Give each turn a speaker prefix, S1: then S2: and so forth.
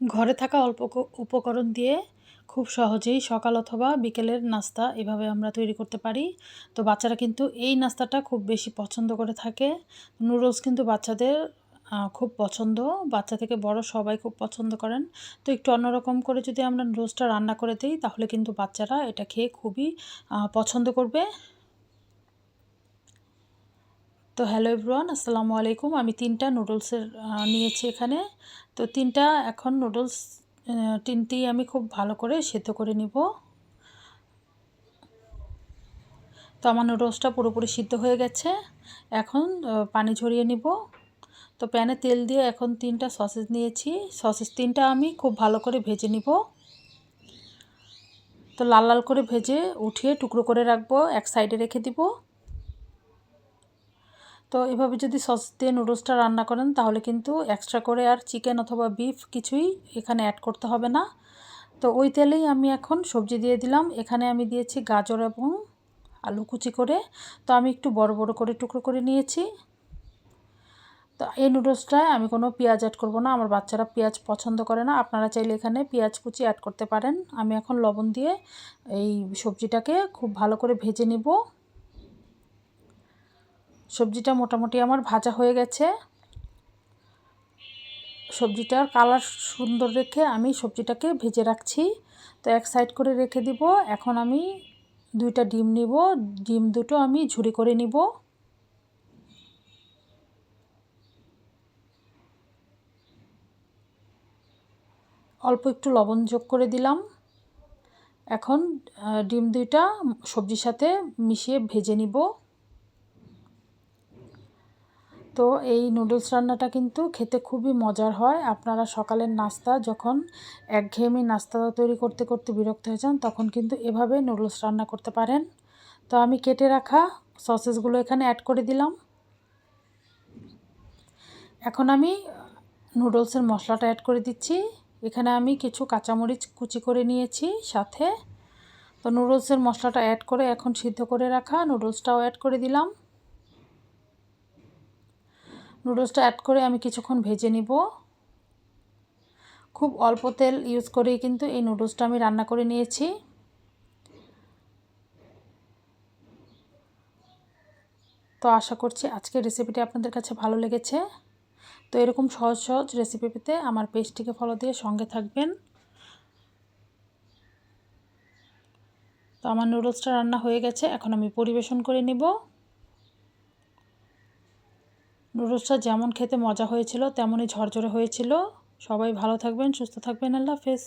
S1: ঘরে থাকা অল্প উপকরণ দিয়ে খুব সহজেই সকাল অথবা বিকেলের নাস্তা এভাবে আমরা তৈরি করতে পারি। তো বাচ্চারা কিন্তু এই নাস্তাটা খুব বেশি পছন্দ করে থাকে। নুডলস কিন্তু বাচ্চাদের খুব পছন্দ। বাচ্চা থেকে বড় সবাই খুব পছন্দ করেন। তো একটু অন্যরকম করে যদি আমরা নুডলসটা রান্না করে দিই, তাহলে কিন্তু বাচ্চারা এটা খেয়ে খুবই পছন্দ করবে। তো হ্যালো এভরিওয়ান, আসসালামু আলাইকুম। আমি তিনটা নুডলসের নিয়েছি এখানে। তো তিনটা এখন নুডলস তিনটি আমি খুব ভালো করে সেদ্ধ করে নিব। তো আমার নুডলসটা পুরোপুরি সিদ্ধ হয়ে গেছে। এখন পানি ঝরিয়ে নিব। তো প্যানে তেল দিয়ে এখন তিনটা সসেজ নিয়েছি। সসেজ তিনটা আমি খুব ভালো করে ভেজে নিব। তো লাল লাল করে ভেজে উঠিয়ে টুকরো করে রাখব, এক সাইডে রেখে দিব। তো এভাবে যদি সস দিয়ে নুডলসটা রান্না করেন, তাহলে কিন্তু এক্সট্রা করে আর চিকেন অথবা বিফ কিছুই এখানে অ্যাড করতে হবে না। তো ওই তেলেই আমি এখন সবজি দিয়ে দিলাম। এখানে আমি দিয়েছি গাজর এবং আলু কুচি করে। তো আমি একটু বড় বড় করে টুকরো করে নিয়েছি। তো এই নুডলসটায় আমি কোনো পেঁয়াজ অ্যাড করব না। আমার বাচ্চারা পেঁয়াজ পছন্দ করে না। আপনারা চাইলে এখানে পেঁয়াজ কুচি অ্যাড করতে পারেন। আমি এখন লবণ দিয়ে এই সবজিটাকে খুব ভালো করে ভেজে নেব। সবজিটা মোটামুটি আমার ভাজা হয়ে গেছে। সবজিটার কালার সুন্দর রেখে আমি সবজিটাকে ভেজে রাখছি। তো এক সাইড করে রেখে দিব। এখন আমি দুইটা ডিম নিব। ডিম দুটো আমি ঝুরি করে নিব। অল্প একটু লবণ যোগ করে দিলাম। এখন ডিম দুইটা সবজির সাথে মিশিয়ে ভেজে নিব। তো এই নুডলস রান্নাটা কিন্তু খেতে খুবই মজার হয়। আপনারা সকালের নাস্তা যখন একঘেয়েমি নাস্তা তৈরি করতে করতে বিরক্ত হয়ে যান, তখন কিন্তু এভাবে নুডলস রান্না করতে পারেন। তো আমি কেটে রাখা সসেসগুলো এখানে অ্যাড করে দিলাম। এখন আমি নুডলসের মশলাটা অ্যাড করে দিচ্ছি। এখানে আমি কিছু কাঁচামরিচ কুচি করে নিয়েছি সাথে। তো নুডলসের মশলাটা অ্যাড করে এখন সিদ্ধ করে রাখা নুডলসটাও অ্যাড করে দিলাম। নুডলসটা অ্যাড করে আমি কিছুক্ষণ ভেজে নিব। খুব অল্প তেল ইউজ করেই কিন্তু এই নুডলসটা আমি রান্না করে নিয়েছি। তো আশা করছি আজকের রেসিপিটি আপনাদের কাছে ভালো লেগেছে। তো এরকম সহজ সহজ রেসিপি পেতে আমার পেজটিকে ফলো দিয়ে সঙ্গে থাকবেন। তো আমার নুডলসটা রান্না হয়ে গেছে, এখন আমি পরিবেশন করে নিব। নুডলসটা যেমন খেতে মজা হয়েছিল, তেমনই ঝরঝরে হয়েছিল। সবাই ভালো থাকবেন, সুস্থ থাকবেন, আল্লাহ হাফেজ।